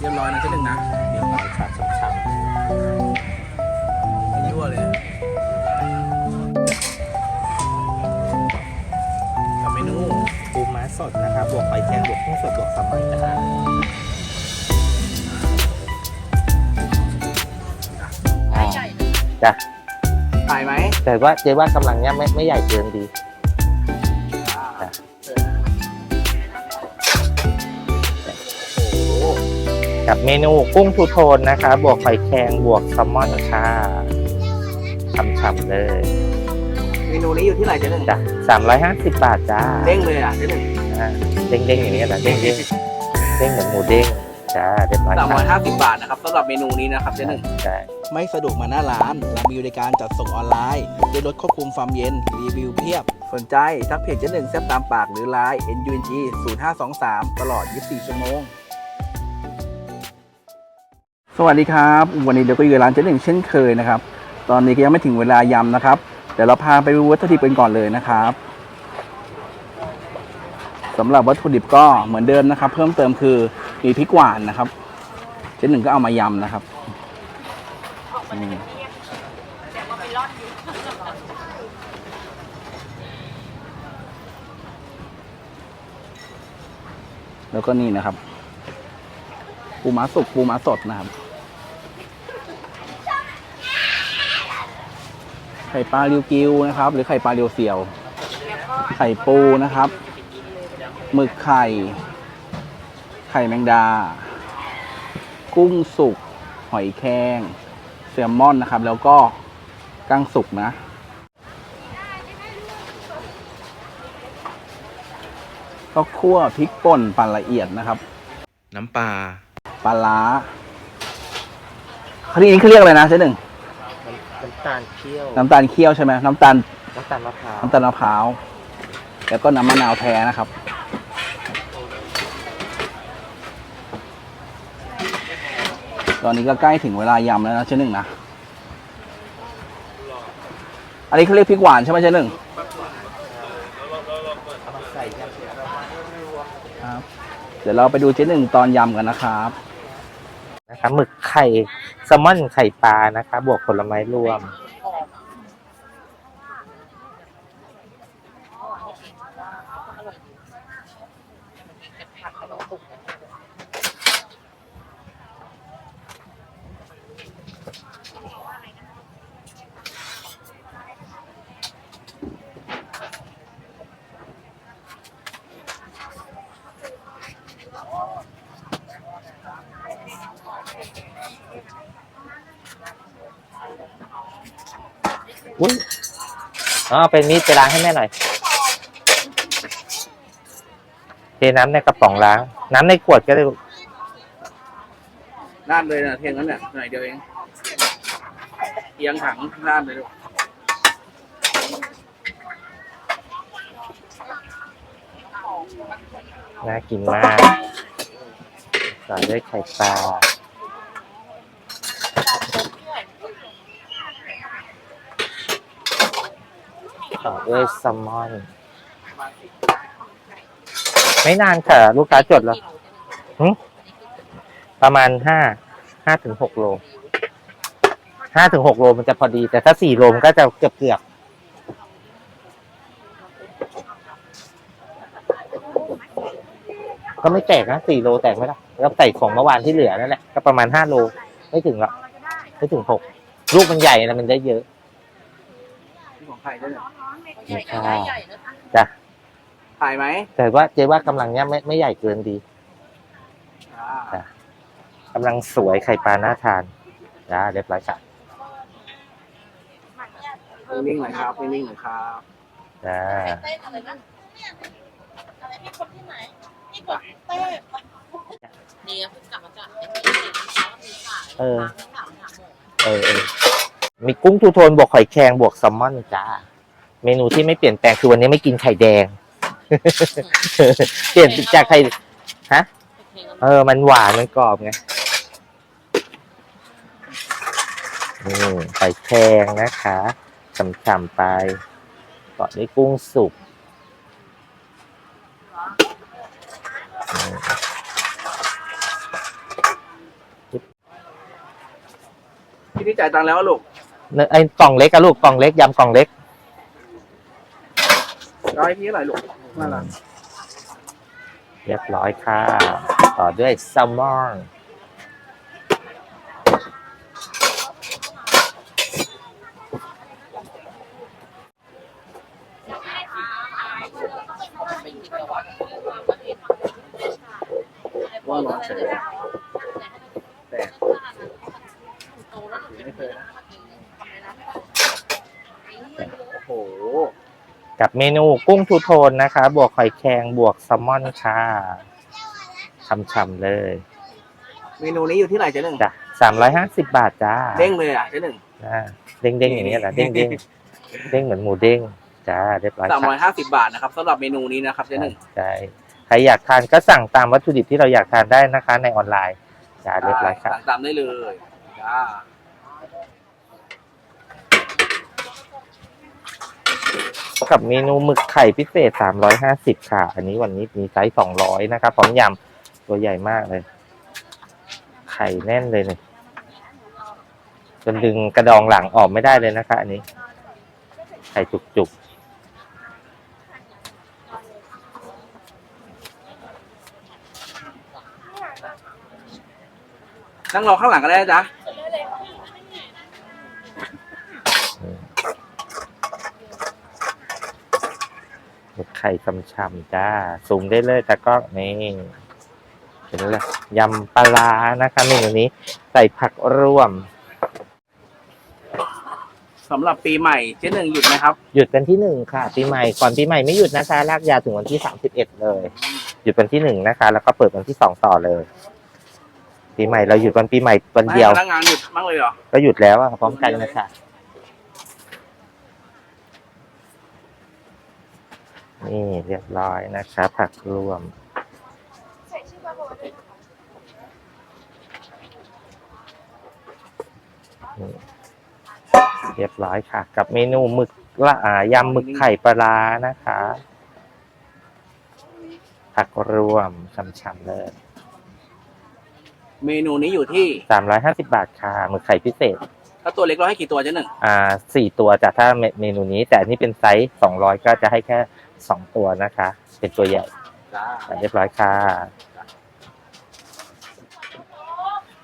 เรียบร้อยนะเจ๊หนึ่งนะเดี๋ยวเราฉาช้ำไม่ยั่วเลยกับเมนูๆปูม้าสดนะครับบวกหอยแครงบวกกุ้งสดบวกแซลมอนจ้าใหญ่จ้ะ ถ่ายไหม แต่ว่าเจ๊ว่ากำลังเนี้ยไม่ไม่ใหญ่เกินดี กับเมนูกุ้งทูโทนนะคะ บวกหอยแครงบวกแซลมอนค่ะฉ่ำๆเลยเมนูนี้อยู่ที่ไหนเจ๊หนึ่งจ้ะสามร้อยห้าสิบบาทจ้าเด้งเลยอะเจ๊หนึ่งอ่าเด้งๆอย่างนี้นะเด้งๆเด้งเหมือนหมูเด้งจ้าเรียบร้อยสามร้อยค่ะห้าสิบบาทนะครับสำหรับเมนูนี้นะครับเจ๊หนึ่งใช่ไม่สะดวกมาหน้าร้านเรามีบริการจัดส่งออนไลน์ด้วยรถควบคุมความเย็นรีวิวเพียบ สนใจทักเพจเจ๊หนึ่งแซบตามปากหรือไลน์ NUNG 0523 ตลอด 24 ชั่วโมง สวัสดีครับ วันนี้เดี๋ยวก็อยู่ร้านเจ๊หนึ่งเช่นเคยนะครับ ตอนนี้ก็ยังไม่ถึงเวลายำนะครับเดี๋ยวเราพาไปดูวัตถุดิบกันก่อนเลยนะครับสำหรับวัตถุดิบก็เหมือนเดิมนะครับ เพิ่มเติมคือมีพริกหวานนะครับ เจ๊หนึ่งก็เอามายำนะครับแต่ว่าไปรอดอยู่แล้วก็นี่นะครับ ปูม้าสุกปูม้าสดนะครับ ไข่ปลาริวกิวนะครับ หรือไข่ปลาเรียวเซียว ไข่ปูนะครับ หมึกไข่ ไข่แมงดา กุ้งสุก หอยแครงแซลมอนนะครับ แล้วก็กั้งสุกนะก็คั่วพริกป่นปั่นละเอียดนะครับ น้ำปลาปลาร้าเขาเรียกเขาเรียกอะไรนะเจ๊หนึ่งน้ำตาลเคี่ยวน้ำตาลเคี่ยวใช่ไหมน้ำตาลน้ำตาลมะพร้าวน้ำตาลมะพร้าวแล้วก็น้ำมะนาวแท้นะครับ ตอนนี้ก็ใกล้ถึงเวลายำแล้วนะเจ๊หนึ่งนะ อันนี้เขาเรียกพริกหวานใช่ไหมเจ๊หนึ่งเอามาใส่ยำเสร็จแล้วครับ เดี๋ยวเราไปดูเจ๊หนึ่งตอนยำกันนะครับ นะคะหมึกไข่ แซลมอนไข่ปลานะคะ บวกผลไม้รวม อุ้ยอ๋อเป็นมีดไปล้างให้แม่หน่อยเทน้ำในกระป๋องล้าง น้ำในขวดก็ได้ลูกราดเลยนะเทียงนั้นเนี่ยหน่อยเดียวเองเอียงถังราดเลยลูกน่ากินมากต่อด้วยไข่ปลา ต่อด้วยแซลมอน ไม่นานค่ะ ลูกค้าจดแล้วประมาณห้าห้าถึงหกโลห้าถึงหกโลมันจะพอดี แต่ถ้าสี่โลมันก็จะเกือบเกือบก็ไม่แตกนะสี่โลแตกไหมล่ะแล้วใส่ของเมื่อวานที่เหลือนั่นแหละก็ประมาณห้าโล ไม่ถึงหรอกไม่ถึงหกลูกมันใหญ่นะมันได้เยอะ ของใครด้วยเนี่ยใหญ่ก็ได้ใหญ่นะคะจ้ะถ่ายไหมแต่ว่าเจ๊ว่ากำลังเนี้ยไม่ไม่ใหญ่เกินดีอ่ากำลังสวยไข่ปลาน่าทานจ้าเรียบร้อยค่ะนิ่งๆหน่อยครับนิ่งๆหน่อยครับจ้าเต้นอะไรนะอะไรพี่คนที่ไหนพี่คนเต้นี่เพิ่งกลับมาจากไอ้ที่เช้ามีสายเออถามถามหมอเออเออ มีกุ้งทูโทนบวกหอยแครงบวกแซลมอนจ้า เมนูที่ไม่เปลี่ยนแปลงคือวันนี้ไม่กินไข่แดง เปลี่ยนจากไข่เออ มันหวานมันกรอบไงนี่ไข่แครงนะคะฉ่ำๆไปต่อด้วยกุ้งสุกนี่พี่นี่จ่ายตังค์แล้วอะลูกเน ไอ้กล่องเล็กอะลูกกล่องเล็กยำกล่องเล็กร้อยพี่เท่าไหร่ลูกน่ารักเรียบร้อยค่ะ ต่อด้วยแซลมอน ว่าร้อนเฉยแต่ไม่เคยนะโอ้โห กับ เมนูกุ้งทูโทนนะคะ บวกหอยแครงบวกแซลมอนค่ะช่ำๆเลย เมนูนี้อยู่ที่ไหนเจ๊หนึ่งจ้ะสามร้อยห้าสิบบาทจ้าเด้งเลยอะเจ๊หนึ่งอ่าเด้งเด้งๆอย่างนี้ยแหละเด้งเด้งเด้งเหมือนหมูเด้งจ้าเรียบร้อยสามร้อยค่ะห้าสิบบาทนะครับสำหรับเมนูนี้นะครับเจ๊หนึ่งใช่ใครอยากทานก็สั่งตามวัตถุดิบที่เราอยากทานได้นะคะ ในออนไลน์จ้าเรียบร้อยค่ะสั่งตามได้เลยจ้า กับเมนูหมึกไข่พิเศษ 350 ค่ะ อันนี้วันนี้มีไซส์ 200 นะครับพร้อมยำตัวใหญ่มากเลย ไข่แน่นเลยเนี่ยจนดึงกระดองหลังออกไม่ได้เลยนะคะ อันนี้ ไข่จุกนั่งรอข้างหลังก็ได้นะจ๊ะ ๆหมึก ไข่ช่ำๆจ้าซูมได้เลยแต่ก็นี่เห็นแล้วยำปลาร้านะคะเมนูนี้ใส่ผักร่วมสำหรับปีใหม่เจ๊หนึ่งหยุดไหมครับ หยุดกันที่หนึ่งค่ะ ปีใหม่ก่อนปีใหม่ไม่หยุดนะคะลากยาวถึงวันที่สามสิบเอ็ดเลย หยุดวันที่หนึ่งนะคะ แล้วก็เปิดวันที่สองต่อเลย ปีใหม่เราหยุดวันปีใหม่วันเดียวไม่ให้พนักงานหยุดบ้างเลยเหรอ ก็หยุดแล้วอะพร้อมกันนะคะ นี่เรียบร้อยนะคะผักรวมนี่เรียบร้อยค่ะ กับเมนูหมึกละอ่ายำหมึกไข่ปลาร้านะคะ ผักรวมช่ำๆเลยเมนูนี้อยู่ที่ สามร้อยห้าสิบาทค่ะหมึกไข่พิเศษ ถ้าตัวเล็กเราให้กี่ตัวเจ๊หนึ่ง อ่าสี่ตัวจากถ้าเมเมนูนี้ แต่อันนี้เป็นไซส์สองร้อยก็จะให้แค่ สองตัวนะคะ เป็นตัวใหญ่จ้าอะเรียบร้อยค่ะ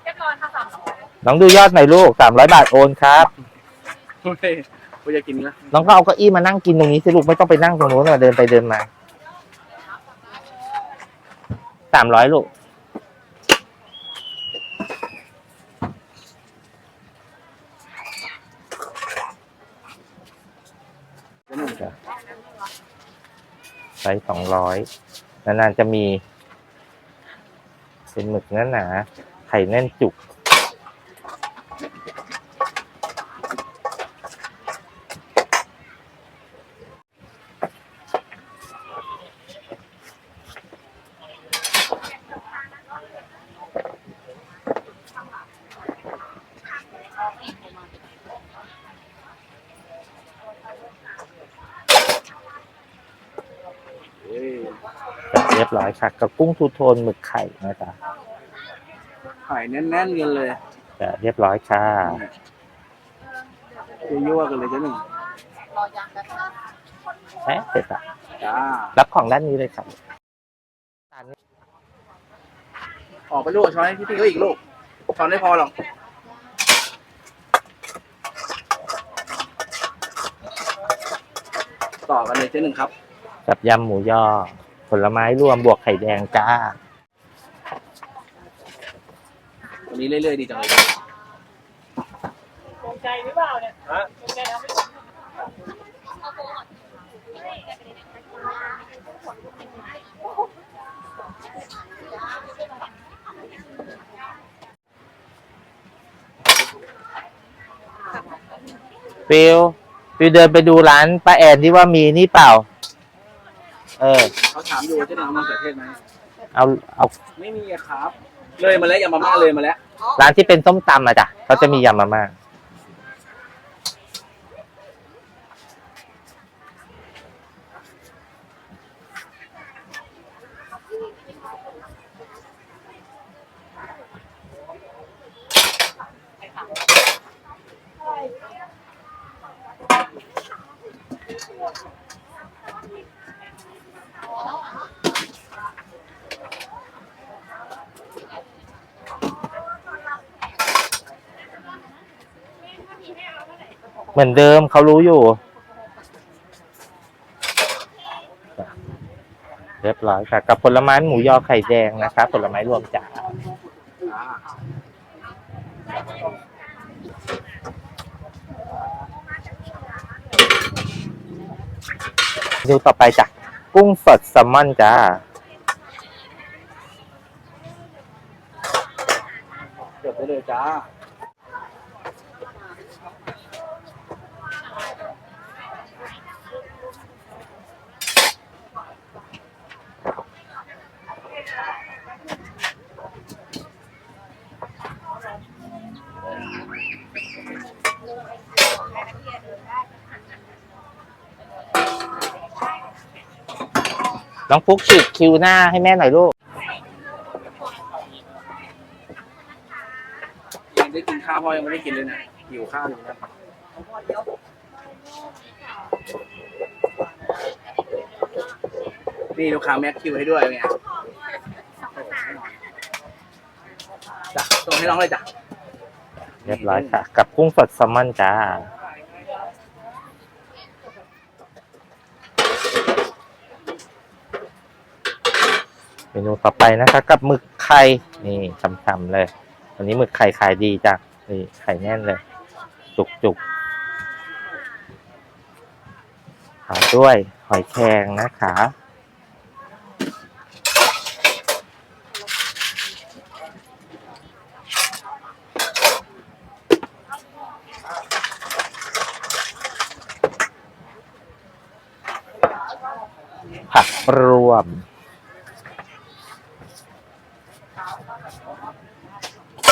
เรียบร้อยค่ะสามร้อยน้องดูยอดหน่อยลูกสามร้อยบาทโอนครับเฮ้ยกูจะกินนะน้องก็เอาเก้าอี้มานั่งกินตรงนี้สิลูกไม่ต้องไปนั่งตรงนู้นนะเดินไปเดินมาสามร้อยลูกเจ๊หนึ่งไซส์สองร้อยนานๆจะมี เป็นหมึกหนาหนาไข่แน่นจุก เรียบร้อยค่ะ กับกุ้งทูโทนหมึกไข่นะจ๊ะไข่แน่นๆกันเลยจะเรียบร้อยค่ะยั่วๆกันเลยเจ๊หนึ่งรอยางกันแม่เสร็จละจ้ารับของด้านนี้เลยครับออกไปลูกช้อนให้พี่พี่ก็อีกลูกช้อนไม่พอหรอกต่อกันเลยเจ๊หนึ่งครับ กับยำหมูยอ ผลไม้รวมบวกไข่แดงจ้า วันนี้เรื่อยๆดีจังเลยตรงใจหรือเปล่าเนี่ยฮะตรงใจทำไม่ฟิลฟิลเดินไปดูร้านป้าแอนที่ว่ามีนี่เปล่า เออ เขาถามอยู่ว่าเจ๊หนึ่งเอามะเขือเทศไหมเอาเอาไม่มีอะครับ เลยมาแล้วยำมาม่าเลยมาแล้ว ร้านที่เป็นส้มตำอะจ้ะเขาจะมียำมาม่า เหมือนเดิมเขารู้อยู่ เรียบร้อยค่ะ กับผลไม้หมูยอไข่แดงนะคะผลไม้รวมจ้าดูต่อไปจ้ะกุ้งสดแซลมอนจ้าจดได้เลยจ้า น้องฟุกฉีดคิวหน้าให้แม่หน่อยลูกยังได้กินข้าวพ่อยังไม่ได้กินเลยเนี่ยหิวข้าวอยู่นะนี่ลูกค้าแม็กคิวให้ด้วยเนี่ยจ้ะส่งให้น้องเลยจ้ะเรียบร้อยค่ะ กับกุ้งสดแซลมอนจ้า มนูต่อไปนะคะกับหมึกไข่นี่ฉ่ำๆเลยวันนี้หมึกไข่ขายดีจ้ะนี่ไข่แน่นเลย จุกๆต่อด้วยหอยแครงนะคะผักรวม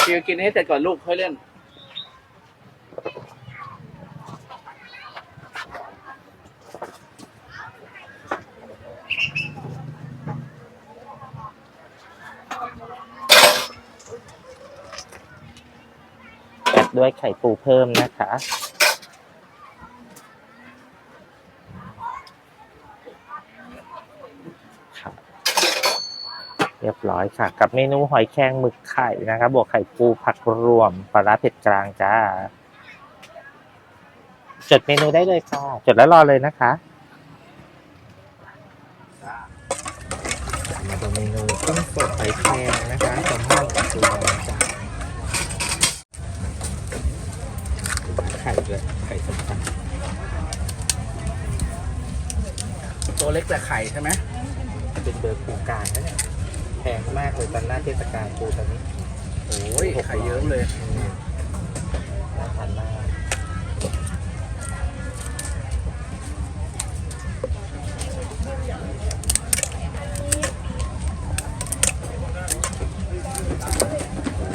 กินกินให้เสร็จก่อนลูกค่อยเล่น แปดด้วยไข่ปูเพิ่มนะคะ ร้อยค่ะ กับเมนูหอยแครงหมึกไข่นะครับ บวกไข่ปูผักรวมปลาร้าเผ็ดกลางจ้า จดเมนูได้เลยค่ะ จดแล้วรอเลยนะคะมาดูเมนูต้มสดหอยแครงนะคะแซลมอนกับตัวจ้าไข่ด้วยไข่สำคัญตัวเล็กแต่ไข่ใช่ไหมเป็นเบอร์ปูกลางนะเนี่ย แพงมากเลยตอนหน้าเทศกาลปูตอนนี้ โอ้ยไข่เยิ้มเลยอืมน่าทานมาก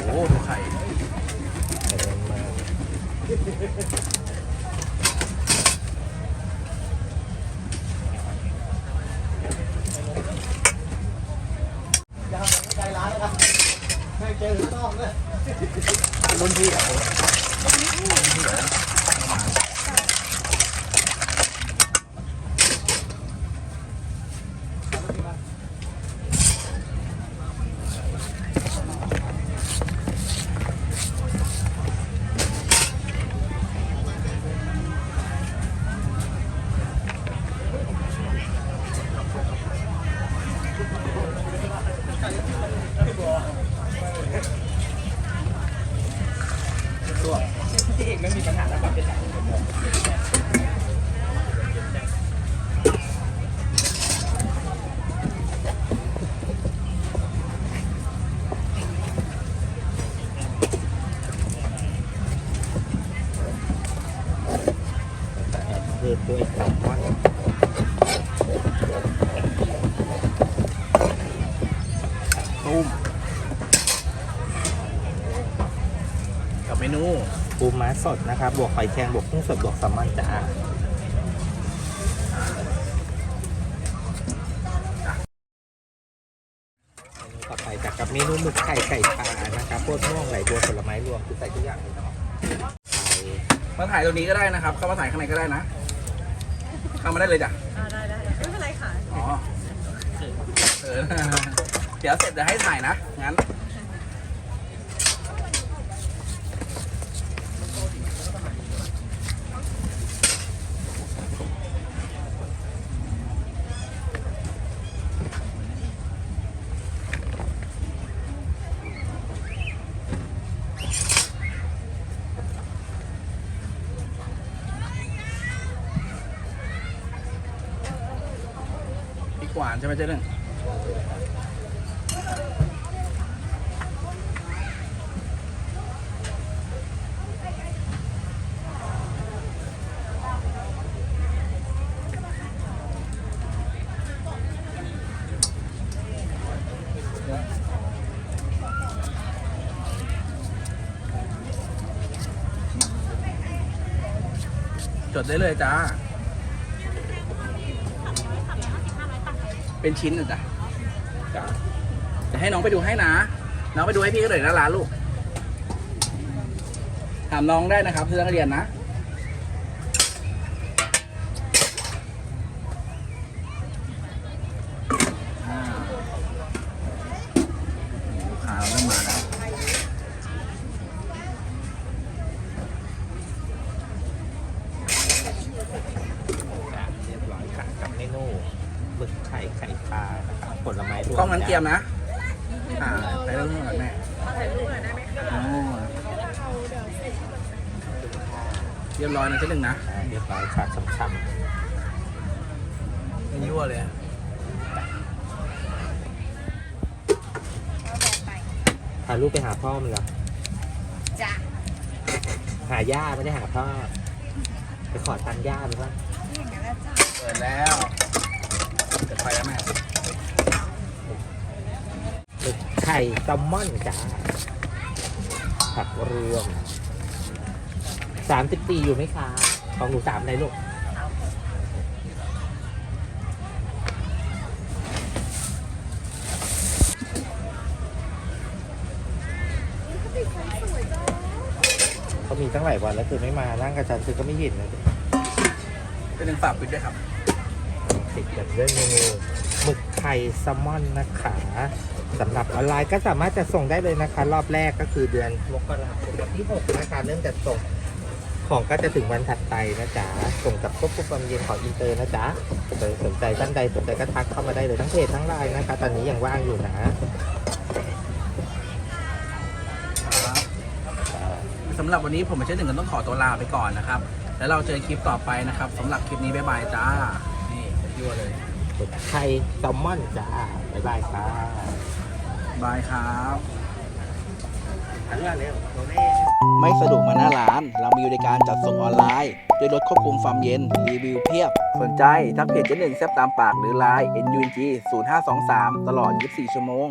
โอ้โหดูไข่ แต่เย็นมาก รุ่นพี่อะ แต่แอบเพิ่ม ด้วยแซลมอนตุ้มกับเมนูปูม้าสดนะครับ บวกหอยแครงบวกกุ้งสดบวกแซลมอนจ้าเมนูต่อไปจากกับเมนูหมึกไข่ไก่ปลานะครับโคตรม่วงไหลบัวผลไม้รวมคือใส่ทุกอย่างเลยเนาะ มาถ่ายตรงนี้ก็ได้นะครับ เข้ามาถ่ายข้างในก็ได้นะ เข้ามาได้เลยจ้ะได้ได้ไม่เป็นไรค่ะ อ๋อเออเดี๋ยวเสร็จเดี๋ยวให้ถ่ายนะ งั้น หวานใช่ไหมเจ๊หนึ่งจดได้เลยจ้า เป็นชิ้นนะจ๊ะจ้ะจะให้น้องไปดูให้นะ น้องไปดูให้พี่ก็เลยนะร้านลูก ถามน้องได้นะครับเพื่อนนักเรียนนะ อ่าลูกค้าเริ่มมาแล้ว เรียบร้อยค่ะกับเมนูหมึกไข่ไข่ปลานะครับผลไม้รวม กล้องนั้นเตรียมนะ อ่าใส่เรื่องก่อนแม่อ๋อ เรียบร้อยนะเจ๊หนึ่งนะอ่าเรียบร้อยค่ะช่ำไม่ยั่วเลยอะๆพาลูกไปหาพ่อมันเหรอจ้ะหาย่าไม่ได้หาพ่อไปขอตังค์ย่าหรือเปล่าเปิดแล้วเปิดไฟแล้วแม่หมึกไข่แซลมอนจ้าผักรวม สามสิบปีอยู่ไหมคะของหนูสามอะไรลูกเขามีตั้งหลายวันแล้วคือไม่มานั่งกับฉันคือก็ไม่เห็นเลยเป็นหนึ่งฝากปิดด้วยครับติดกันด้วยเมนูหมึกไข่แซลมอนนะคะสำหรับออนไลน์ก็สามารถจะส่งได้เลยนะคะ รอบแรกก็คือเดือนมกราคมวันที่ 6 นะคะเริ่มจัดส่ง ของก็จะถึงวันถัดไปนะจ๊ะ ส่งกับควบคุมความเย็นของอินเตอร์นะจ๊ะโดยสนใจท่านใดสนใจก็ทักเข้ามาได้เลยทั้งเพจทั้งไลน์นะคะ ตอนนี้ยังว่างอยู่นะสำหรับวันนี้ผมกับเจ๊หนึ่งก็ต้องขอตัวลาไปก่อนนะครับ แล้วเราเจอคลิปต่อไปนะครับสำหรับคลิปนี้บ๊ายบายจ้า นี่ยั่วเลยหมึกไข่แซลมอนจ้าบ๊ายบายค่ะบายครับ อันนี้เร็วโรเล่ ไม่สะดวกมาหน้าร้าน เรามีบริการจัดส่งออนไลน์ ด้วยรถควบคุมความเย็น รีวิวเพียบ สนใจทักเพจเจ๊หนึ่งแซบตามปากหรือไลน์ NUNG 0523 ตลอด 24 ชั่วโมง